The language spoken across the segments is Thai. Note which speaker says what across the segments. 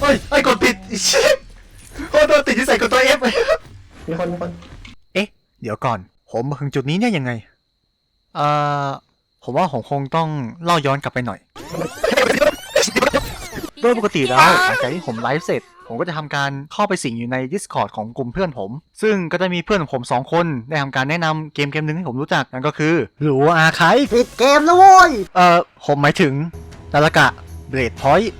Speaker 1: เฮ้ยเฮ้ยกดผิดอีชิบโอ้โดนติดที่ใส่กดตัวเอฟ
Speaker 2: มีคนมีคน
Speaker 1: เอ๊ะ เดี๋ยวก่อน ผมมาถึงจุดนี้เนี่ยยังไง เอ่อ ผมว่าผมคงต้องเล่าย้อนกลับไปหน่อย โดยปกติแล้วหลังจากที่ผมไลฟ์เสร็จ ผมก็จะทำการเข้าไปสิงอยู่ใน Discord ของกลุ่มเพื่อนผม ซึ่งก็จะมีเพื่อนของผมสองคนได้ทำการแนะนำเกมเกมหนึ่งให้ผมรู้จักนั่นก็คือหลัวอาคายผิดเกมแล้วโว้ย เอ่อ ผมหมายถึงนารากะเบรดพอยต์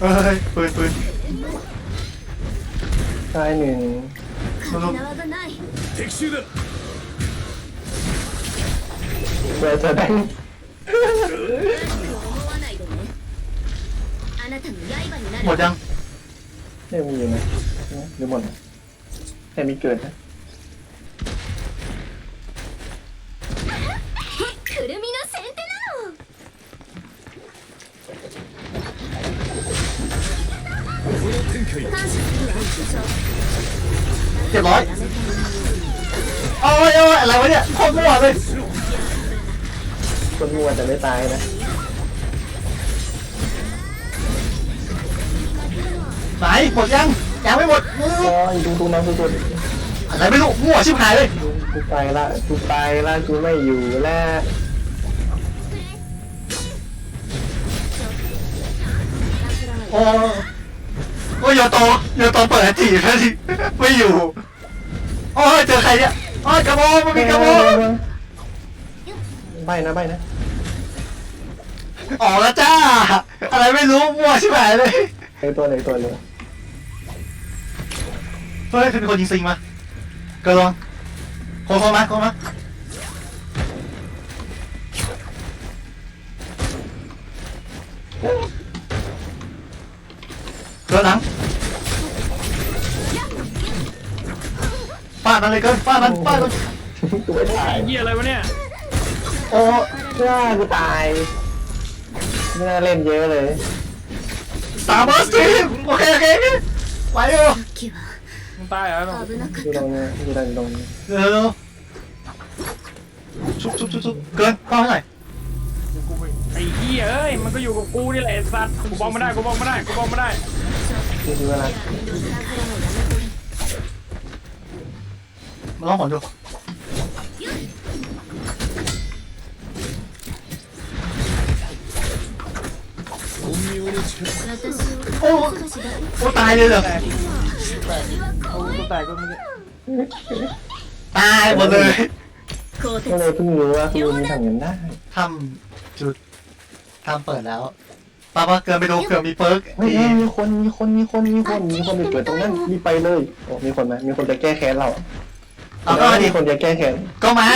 Speaker 1: เฮ้ยปืนปืน
Speaker 2: ชายหนึ่ง
Speaker 3: な技ない
Speaker 4: 敵襲だ
Speaker 2: เบอร์เซอร์แบงค์
Speaker 3: 思わないでねあなたの刃にな
Speaker 1: หมด
Speaker 3: る
Speaker 1: ยัง
Speaker 2: เนี่ยมีอยู่นะหรือหมดนะแต่มีเกิดนะ
Speaker 1: เรียบร้อยโอ้ยโอ้ยอะไรวะเนี่ยโคตรมั่วเลย
Speaker 2: คนมัวแต่ไม่ตายนะ
Speaker 1: ไหนหมดยังยังไม่หมด
Speaker 2: อ๋อดูดูน้องดูดู
Speaker 1: อะไรไม่รู้มั่วชิบหายเลย
Speaker 2: กูไปละกูไปละกูไม่อยู่แล้ว
Speaker 1: โอ้ โอ้ยโยโตโยโตเปิดทีแล้วทีไม่อยู่โอ้ยเจอใครเนี่ยโอ้ยกระโมมันมีกระโม
Speaker 2: ใบนะใบนะ
Speaker 1: ออกแล้วจ้า อะไรไม่รู้มั่วชิบหายเลย
Speaker 2: ไอตัวไหนตัวเลย
Speaker 1: เฮ้ยเป็นคนยิงซิงมาเกิดลองโคโคมาโคมาเกิดหลัง ดมันเลยเกินฟาดมันฟาดมัน
Speaker 2: กูไม่ตาย
Speaker 4: เหี้ยอะไรวะเนี่ย
Speaker 1: โอ้
Speaker 2: ย่ากูตายไม่น่าเล่นเยอะเลย
Speaker 1: สามเบอร์สตีมโอเคโอเคโอเคไปอยู่
Speaker 3: さっきは
Speaker 4: มึงตายเหรอ
Speaker 3: 危なか
Speaker 2: ดู
Speaker 3: っ
Speaker 2: ตร
Speaker 3: た
Speaker 2: งนี้ดูตรงตรงนี้
Speaker 1: เร็วชุบชุบชุบชุบเกินฟาดให้หน่อย
Speaker 4: กูไปไอ้เหี้ยเอ้ยมันก็อยู่กับกูนี่แหละไอ้สัตว์กูบอกไม่ได้กูบอกไม่ได้กูบอกไม่ได้
Speaker 2: ดูดูเวลา
Speaker 1: ร้องขอดู
Speaker 3: โอ้
Speaker 1: โอ้ตายเลยเหรอ
Speaker 4: เอาตัวแตกก็ไม่ได้
Speaker 1: ตายหมดเลย
Speaker 2: ก็เลยเพิ่งรู้ว่าคุณทำเงินได้
Speaker 1: ทำจุดทำเปิดแล้วป้าป้าเกินไปดูเกินมีเปิร์ก
Speaker 2: เฮ้ยมีคนมีคนมีคนมีคนมีคนไปเปิดตรงนั้นมีไปเลยโอ้มีคนไหมมีคนจะแก้แค้นเรา
Speaker 1: เอาก็มาดิ
Speaker 2: มีคนจะแก้แค้น
Speaker 1: ก็มา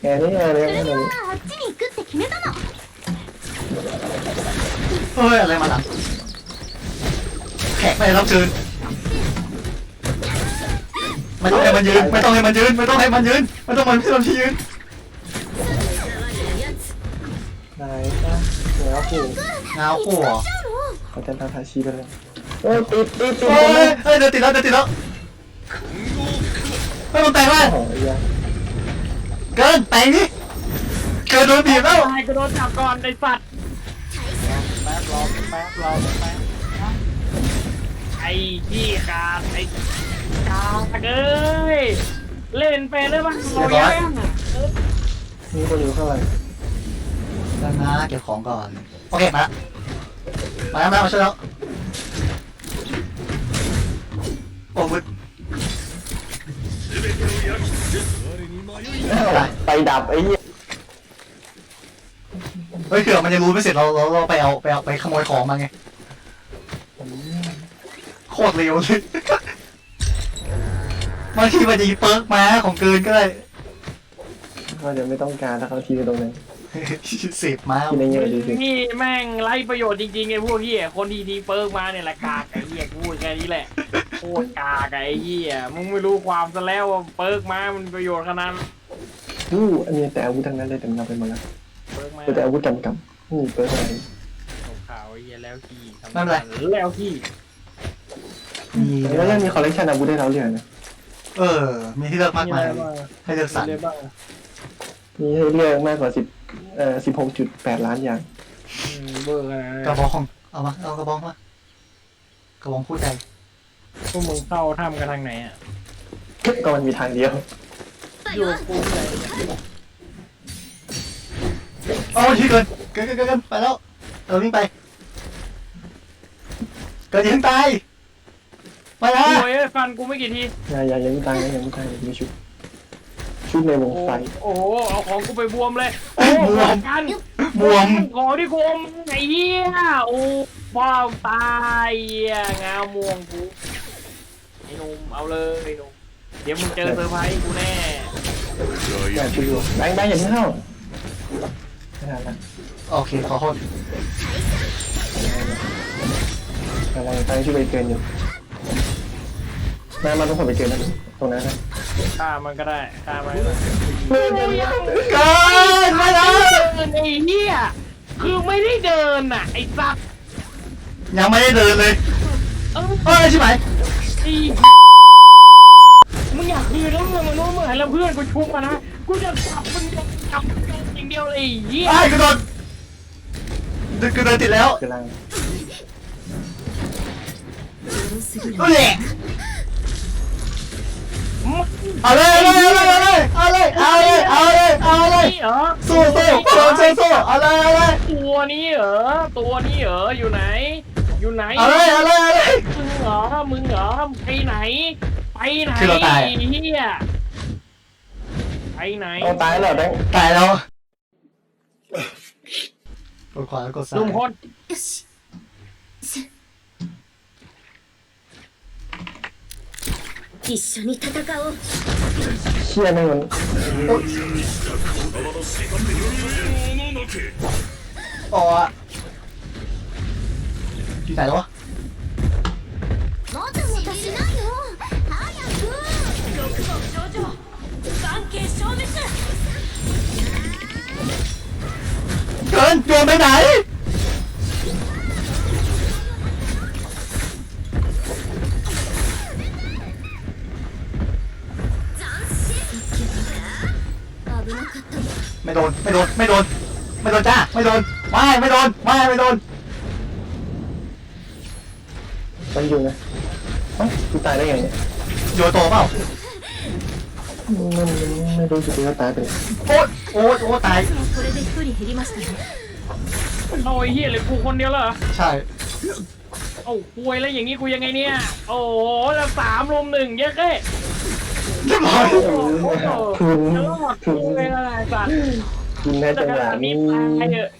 Speaker 2: แกนี่อะไร
Speaker 3: それ
Speaker 2: อะไร
Speaker 3: はあっちに行くって決めたの
Speaker 1: เฮ้ยอะไรมาหลังแขกไม่รับเชิญไม่ต้องให้มันยืนไม่ต้องให้มันยืนไม่ต้องให้มันยืนไม่ต้องมันพี่ต้องที่ยืน
Speaker 3: やつ
Speaker 2: ได้จ้ะแล้วกู
Speaker 1: เงาคู่เหรอ
Speaker 2: เขาจะทำทาชีไปเลยโอ้ยติดติดติด
Speaker 1: เฮ้ยเฮ้ยเดินติดแล้วเดินติดแล้ว ไม่ต้องแต่งแล้ว
Speaker 2: โอ้ยยัง
Speaker 1: เกินแต่งนี่เกินโดนบีบแล้ว
Speaker 4: ตายกูโดนจับก่อนไอ้สัตว์แป๊บรอแป๊บรอแป๊บไอ้ขี้ขาดไอ้กากเอ้ยเล่นไปแล้วมันโอยแล้ว
Speaker 2: มีคนอยู่ข้างหลัง
Speaker 1: ดังนะเก็บของก่อน โอเคมามาแล้วมาแล้วมาช่วยแล้วโอ้มึด
Speaker 2: ไปดับไอ้เหี้ย
Speaker 1: เฮ้ยเผื่อมันจะรู้ไม่เสร็จเราเราเราไปเอาไปเอาไปขโมยของมาไงโคตรเร็วเลยบางทีมันจะมีเปิร์กมาของเกินก็ได้
Speaker 2: เขาจะไม่ต้องการถ้าเขาทีไปตรงนั้น
Speaker 1: เสพมา
Speaker 2: ที่ในเงี้ยดูสิ
Speaker 4: นี่แม่งไร้ประโยชน์จริงๆไอ้พวกเหี้ยคนที่ดีเปิร์กมาเนี่ยแหละกากไอ้เหี้ยกูพูดแค่นี้แหละ โคตรกากไอ้เหี้ยมึงไม่รู้ความซะแล้วว่าเปิร์กมามันประโยชน์ขนาดนั้น
Speaker 2: อู้อันนี้แต่อาวุธทั้งนั้นเลยแต่มันเอาไปหมดแล้ว
Speaker 4: เปิร์กมา
Speaker 2: แต่อาวุธจำกำนี่เปิดอะไร
Speaker 4: ขาวๆไอ้เหี้ยแล้วที่ทำ
Speaker 1: ไม่เป็นไร
Speaker 4: แล้วที่
Speaker 1: มี
Speaker 2: แล้วยังมีคอลเลคชันอาวุธได้เราเรื่อยนะ
Speaker 1: เออ มีที่เลือกมากมาย
Speaker 4: บ้าง
Speaker 1: ให้เลือกสรร
Speaker 4: มีอะไรบ้าง
Speaker 2: มีให้เลือกมากกว่าสิบเอ่อสิบหกจุดแปดล้านอย่าง
Speaker 4: อืมเบอร์อะไร
Speaker 1: กระบองเอามาเอากระบองมากระบองคู่ใจ
Speaker 4: พวกมึงเข้าถ้ำกันทางไหนอะ
Speaker 2: ก็มันมีทางเดียว
Speaker 4: อยู่กูไหน
Speaker 1: โอ้ยที่เกินเกินเกินเกินเกินไปแล้วเออวิ่งไป เกินอยังตายไปนะ
Speaker 4: โอ้ยฟันกูไม่กี่ที
Speaker 2: อย่าอย่าอย่ามีตังค์นะอย่ามีตังค์อย่ามีชุดชุดในวง
Speaker 4: โอ้
Speaker 2: ไฟ
Speaker 4: โอ้โห เอาของกูไปบวมเลยโอ้บวมกัน
Speaker 1: บวม
Speaker 4: ของที่กูอมไอ้เหี้ยโอ้ว้าวตายเหี้ยงามม่วงกู ไอ้หนุ่มเอาเลยไอ้หนุ่มเดี๋ยวมึงเจอเซอร์ไพรส์กูแน่
Speaker 2: อย่าชุดอยู่แบงค์แบงค์อย่าเพิ่งเข้าไม่ทันละ
Speaker 1: โอเคขอโทษ
Speaker 2: กำลังตั้งชื่อไปเกินอยู่มามาทุกคนไปเกินนะตรงนั้นนะ
Speaker 4: ฆ่ามันก็ได้ฆ่ามันก็ได้
Speaker 1: เกินไม่นะ
Speaker 4: เดินไอ้เหี้ยคือไม่ได้เดินน่ะไอ้สัตว์
Speaker 1: ยังไม่ได้เดินเลย
Speaker 4: เออ
Speaker 1: เอ้ยใช่ไหม
Speaker 4: ไอ้มึงอยากคืนแล้วมึงมันนู้นมึงหันแล้วเพื่อนกูชุบมานะกูจะจับมึงจะจับมึงอย่างเดียวเลยไอ้เหี้ย
Speaker 1: ไอ้ยกระโดดดึงกระโดดติดแล้ว
Speaker 2: กำลัง
Speaker 1: เอ้ย
Speaker 4: มึง
Speaker 1: เอาเลยเอาเลยเอาเลยเอาเลยเอาเลยเอาเลยเอาเลย
Speaker 4: นี่เหรอ
Speaker 1: สู้สู้สู้สู้สู้เอาเลยเอาเลย
Speaker 4: ตัวนี้เหรอตัวนี้เหรออยู่ไหน อยู่ไหน
Speaker 1: เอาเลยเอาเลยเอาเลย
Speaker 4: มึง เหรอมึงเหรอไปไหน ไปไหน
Speaker 1: คือเราตาย
Speaker 4: ไอ้เหี้ยไปไหน
Speaker 2: เอาตายแล้วแบงค์
Speaker 1: ตายแล้วกดขวากดซ้าย
Speaker 4: ลุงพล
Speaker 3: よし一緒に戦おう
Speaker 2: เชี่ยนั่นมัน
Speaker 1: อ๋ออยู่ไหนแล้ววะ
Speaker 3: もたもたしないの早く六国頂上関係消滅
Speaker 1: เกินโยนไปไหน
Speaker 3: 斬新危なかったわ
Speaker 1: ไม่โดนไม่โดนไม่โดนไม่โดนจ้าไม่โดนไม่ไม่โดนไม่ไม่โดน
Speaker 2: มันอยู่นะเอ้ากู ตายได้ไงเนี่ย
Speaker 1: โยนโตเปล่า
Speaker 2: มันมันไม่รู้สึกว่าตายไปเลย
Speaker 1: โอ๊ยโอ๊ยโอ๊ยตาย
Speaker 3: これで一人減りましたね
Speaker 4: เอาไอ้เหี้ยเลยกูคนเดียวเหรอ
Speaker 1: ใช่
Speaker 4: เอ้าป่วยแล้วอย่างนี้กูยังไงเนี่ย โอ้โหแล้วสามรุมหนึ่งเยอะแค่
Speaker 1: เรียบร้อย
Speaker 4: โอ้โห
Speaker 2: คุณ
Speaker 4: จะรอดกูเลยนะไอ้สัตว์
Speaker 2: คุณแน่
Speaker 4: จะ
Speaker 2: จัง
Speaker 4: ข
Speaker 2: หวะ
Speaker 4: นาดนี้
Speaker 2: นี้
Speaker 4: ตายเถอะ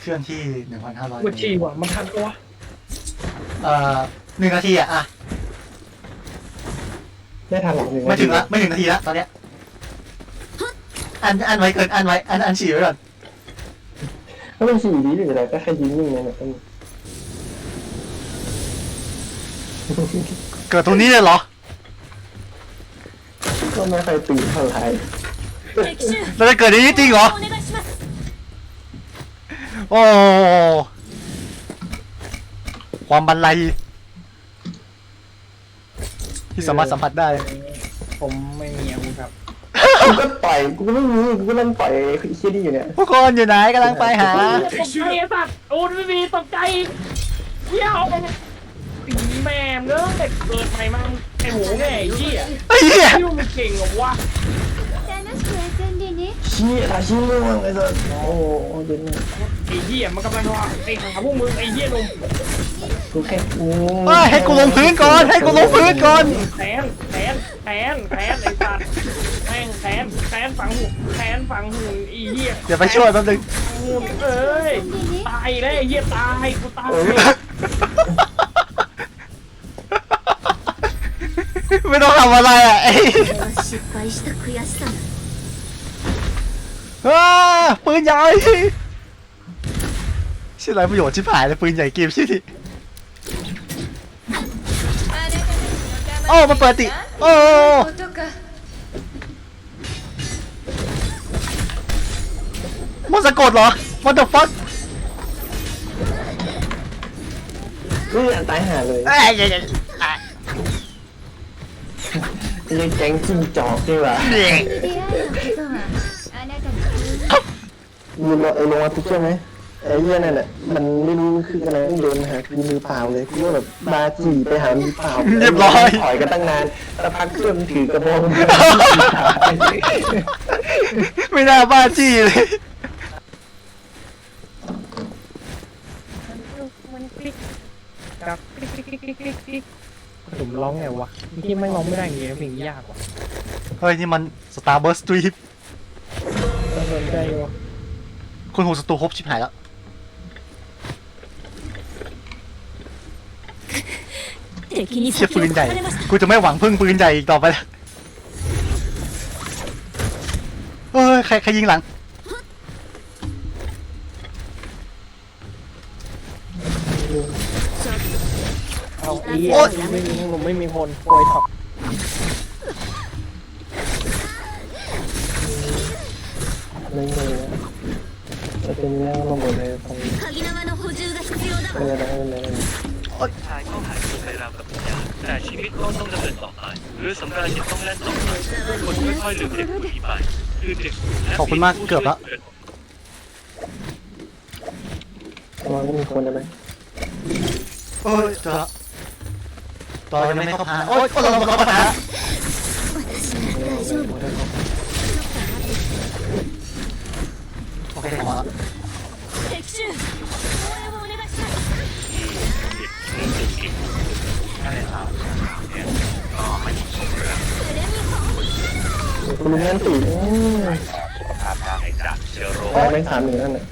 Speaker 1: เคลื่อนที่หนึ่งพันห้าร้อย
Speaker 4: กูชีว่ะมันทันตัว
Speaker 1: เอ่อหนึ่งนาทีอะอะ
Speaker 2: ไม่ทันหรอกหนึ่ง
Speaker 1: ไม่ถึงละไม่ถึงนาทีละตอนเนี้ยอันอันไว้เกินอันไว้อันอันฉี่ไว้ก่อน
Speaker 2: ก็เป็นสี่วิหรืออะไรก็แค่ยิ้มนิ่งเนี่ยเนี่ย
Speaker 1: เกิดตรงนี้เลยเหรอ
Speaker 2: ก็ไม่ค่อยตื่นเท่าไหร่
Speaker 3: 敵襲
Speaker 1: เราจะเกิดในนี้จริงเหรอ
Speaker 3: お願いします
Speaker 1: โอ้ ความบันไลที่สามารถสัมผัสได้
Speaker 4: ผมไม่มีครับ
Speaker 2: กูก็ต่อยกูก็ไม่มีกูก็นั่งต่อยไอเชี่ยนี่อยู่เนี่ย
Speaker 1: พวกคนอยู่ไหนกำลังไปหา
Speaker 4: ตกใจไอ้สัตว์โอ้ไม่มีตกใจเยี่ยวปีแม่มเนอะเด็กเกิดใหม่มาไอ้โหแง่ไอ้เหี้ย
Speaker 1: ไอ้เหี้ย
Speaker 4: ที่มึงเก่งเหรอวะ
Speaker 3: でね
Speaker 2: เชี่ยชิ้นม่วงไอ้สัสโอ้โหเย็นมาก
Speaker 4: ไอ้เหี้ยมันกำลังรอไอ้หาพวกมึงไอ้เหี้ยหนุ่ม
Speaker 2: กูแค่กู
Speaker 1: เฮ้ยให้กูลงพื้นก่อน ให้กูลงพื้นก่อน
Speaker 4: แขนแขนแขนแขนไอ้สัตว์แม่งแขนแขนฝังหูแขนฝังหูไอ้เหี้ย
Speaker 1: เดี๋ยวไปช่วยแป๊บนึง
Speaker 4: หูเอ้ยตายแล้วไอ้เหี้ยตายกูตาย
Speaker 1: ไม่ต้องทำอะไรอ่ะไอ้
Speaker 3: これは失敗した悔しさだ
Speaker 1: ปืนใหญ่ชื่อไรประโยชน์ชิบหายเลยปืนใหญ่เกมชื่อที่โอ้มาเปิดติโอ้มันสะกดเหรอมันต
Speaker 2: the fuck นี่อันตายหาเลย
Speaker 1: ไอ้ยั
Speaker 2: งแก๊งจิ้งจอกดีกว่า
Speaker 1: ยื
Speaker 2: นรอไอ้ลงมาทุกเชื่อไหมไอ้เหี้ยนั่นแหละมันไม่รู้คืออะไรต้องเดินหาคือมือเปล่าเลยคือว่าแบบมาจีไปหามือเปล่า
Speaker 1: เรียบร้อย
Speaker 2: ถอยกันตั้งนานแต่พักเชื่อมนถือกระบอง
Speaker 1: ไม่น่าบ้าจี้เลย
Speaker 4: มันคลิกกับคลิกคลิกคลิกคลิกคลิกคลิกผมร้องไงวะที่ไม่ร้องไม่ได้อย่างเงี้ยเพลงยากว่ะ
Speaker 1: เฮ้ย นี่มัน Starburst Street
Speaker 4: น่าสนใจว่ะ
Speaker 1: คุณหูสตูครบชิบหายแล้ว
Speaker 3: 敵に
Speaker 1: เชี่ย
Speaker 3: 先
Speaker 1: ปื
Speaker 3: を
Speaker 1: น
Speaker 3: 越
Speaker 1: ใหญ่
Speaker 3: されました
Speaker 1: กูจะไม่หวังพึ่งปืนใหญ่อีกต่อไปแล้วเฮ้ย ใครใครยิงหลัง
Speaker 4: เอาอี
Speaker 1: โอ๊ย
Speaker 4: ไม่มีผมไม่มีคนโอยท็อป
Speaker 2: ไม่เลยนะจะเป็นแน่ลง หมดเลยตรงนี้
Speaker 3: 鍵縄の補充が必要だ
Speaker 2: ไม่ได้ไม่ได้
Speaker 5: ชายก็หายตัวไปราวกับวิญญาณแต่ชีวิตก็ต้องดำเนินต่อไปหรือสำราญยังต้องแล่นต่อไปคนค่อยๆลืมเด็กคนนี้ไปคือเด็กและ
Speaker 1: ขอบคุณมากเกือบละ
Speaker 2: ระวังก็มีคนได้ไหม
Speaker 1: เอ้ยเจอละต่อยังไม่เข้าพาโอ๊ยเราเข้าพาโอเคพอละ
Speaker 2: คุณลุงนั่น
Speaker 5: สี่ขอ้
Speaker 2: ห้แม่งสามหนึ่งนั่นแหละ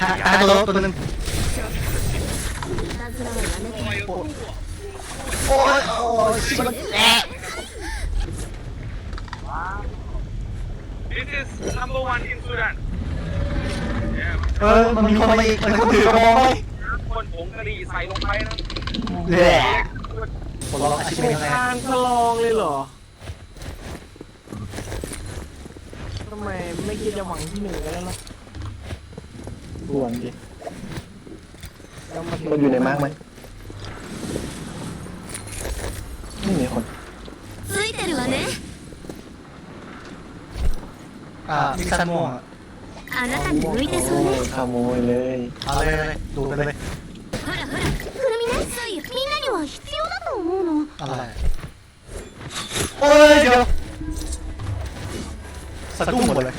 Speaker 1: หาตาตัวตัวนึงโอ้ยโอ้ยชิบแสบ
Speaker 5: This is number one in Sudan
Speaker 1: เออมันมีคนมาอีกมันก็ถือกระบองไป
Speaker 5: คนผงกะหรี่ใส่ลงไปนะ
Speaker 1: แหละคนลองอาชีพเป็ไง
Speaker 4: ทางทดลองเลยเหรอ ทำไมไม่คิดจะหวังที่หนึ่งกันแล้วล่ะ
Speaker 2: ด่วนดิ
Speaker 4: แล้วมาถึง
Speaker 2: มันอยู่ในมาร์กไหมไม่มีคน
Speaker 3: ついてるわね
Speaker 1: อ่ามิกซันม่วงอะ
Speaker 3: あなたに向いてそうね
Speaker 2: ขโมยเลย
Speaker 1: เอาเลยเลยดูดไปเลย
Speaker 3: ほらほらくるみねついみんなには必要だと思うの
Speaker 1: อะไรโอ้ยเดี๋ยว สะดุ้งหมดเลย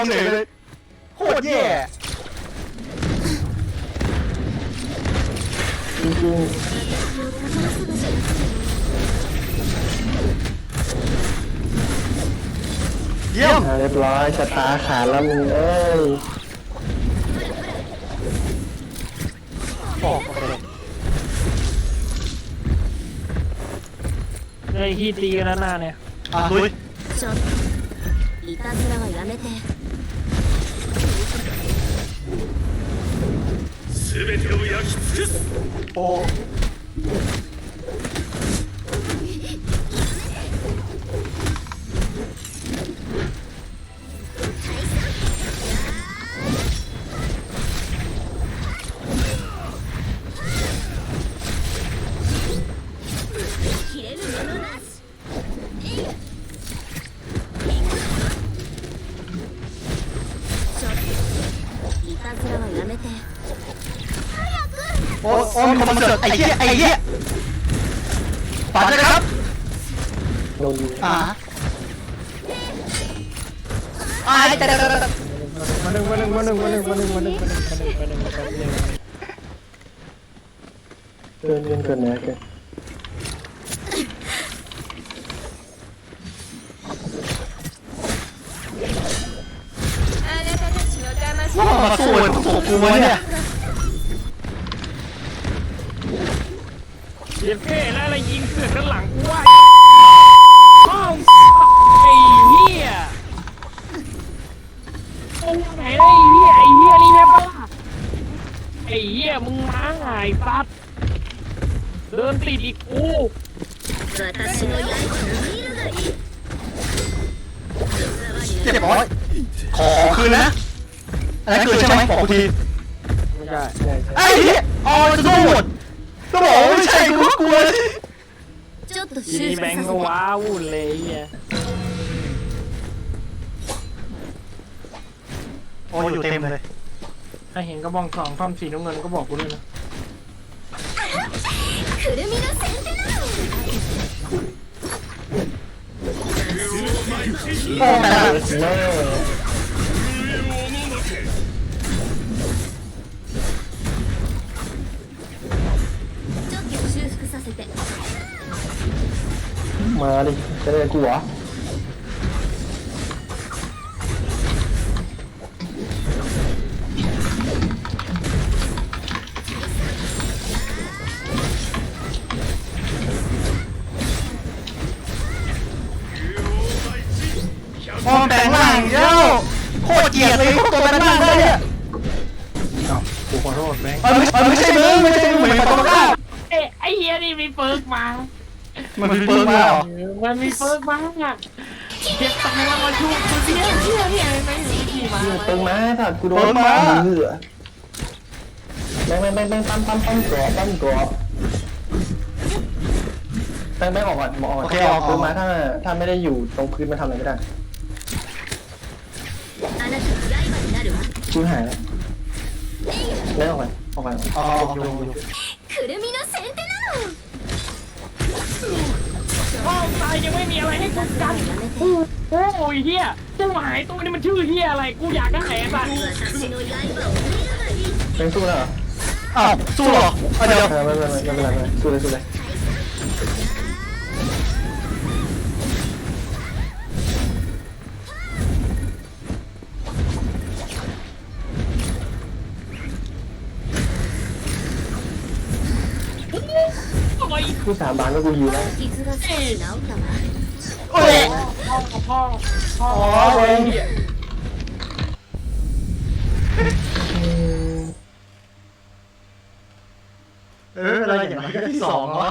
Speaker 1: มยกระบองเฉยเลยโคตรแย่
Speaker 2: จริง
Speaker 1: เยี่ยม
Speaker 2: ๆอ่าเรียบร้อยชะตาขาดแล้วมึงเอ้ย
Speaker 1: บอกไปเลย
Speaker 4: เฮ้ยที่ตีกันแล้วหน้าเนี่ย
Speaker 1: อ่ะลุย
Speaker 3: ちょっといたずらはやめて
Speaker 5: 全てを焼き尽くす
Speaker 1: โ ไอ้เหี้ยไอ้เหี้ยปัดนะครับ
Speaker 2: โดนยิง
Speaker 1: อ่าอ่าจะเดิ
Speaker 4: นมาหนึ่งมาหนึ่งมาหนึ่งมาหนึ่งมาหนึ่งมาหนึ่งมาหนึ่งมาหนึ่งมาหนึ่งมาหนึ่ง
Speaker 2: เดินเดินเกินนะแก
Speaker 1: ว่าสู้โผล่กูเนี่ย
Speaker 4: ยวเท่แล้วอะไรยิงเสือกด้านหลังกูว่าป้องไอ้เหี้ยโอ้ไหนไอ้เหี้ยไอ้เหี้ยนี่แม่ปะล่ะไอ้เหี้ยมึงมาไงสัตว์เดินติดอีกกู
Speaker 3: 私の刃を見るがいい
Speaker 1: เจ็บร้อยขอคืนนะอันนั้นคืนใช่ไหมบอกกูที
Speaker 4: ไม่ใช่
Speaker 2: ใช่ใช่
Speaker 1: ไอ้เหี้ยอ๋อจะสู้หมด ก็บอกว่าไม่ใช่กูก็กลัวเลย
Speaker 3: ちょっと
Speaker 4: ทีนี้
Speaker 3: 修
Speaker 4: แบ
Speaker 3: 復
Speaker 4: ง
Speaker 3: さ
Speaker 4: ก์
Speaker 3: せ
Speaker 4: ก็
Speaker 3: て
Speaker 4: ว้าวุ่นเลยไอ้เหี้ย
Speaker 1: โอ้ยอยู่เต็มเลย
Speaker 4: ถ้าเห็นกระบองสองท่อนสีน้ำเงินก็บอกกูด้วยนะ
Speaker 3: くるみの先手なの
Speaker 1: โอ้แต่
Speaker 2: มาดิจะได้กูเหรอ
Speaker 1: มองแต่งร่างอีกแล้วโคตรเกลียดเลยพวกตัวแปลงร่างได้เนี่ย
Speaker 4: อ้าวกูขอโทษแบงค์
Speaker 1: เออไม่เออไม่ใช่มึงไม่ใช่มึงเหมือนกับตัวกล้า
Speaker 4: เอ้ยไอ้เหี้ยนี่มีเปิร์กมา
Speaker 1: มันมีเฟิร์กมา
Speaker 4: กมันมีเฟิร์สมากอะเก็บตังค์รางวัลชูกเสียเสียเนี่ยไอ้ที่มา
Speaker 2: เปิงมาถ้ากูโดนมาเหลือแบงแบงแบงแบงปั้มตั้มตั้มกรอบปั้มกรอบแบงแบงออกก่อนออกก่อนโอเคออกเฟิงมาถ้าถ้าไม่ได้อยู่ตรงพื้นมันทำอะไรไม่ได้กูหายแล้วแล้วออกก่อนออกก่
Speaker 1: อนออ
Speaker 3: กก่อน
Speaker 4: ห้องตายยังไม่มีอะไรให้กูกันโอ้ยเฮียเจ้าหมายตัวนี้มันชื่อเฮียอะไร กูอยากได้แหนสัตว์
Speaker 2: เป็นสู้แล้วเหรอ
Speaker 1: อ้าวสู้เหรอเดี๋ยว
Speaker 2: ไม่ไม่ไม่ไม่เป็นไรไม่สู้เลยสู้เลย
Speaker 4: ทำไม
Speaker 2: ผู้สาบานก็กูอยู่แล้ว
Speaker 3: 傷が少し治ったわ
Speaker 1: โอ้ย
Speaker 4: พ่อกับพ่อพ่อ
Speaker 1: อ๋อเว้ยเอออะไรอย่างไรก็ที่สองเหรอ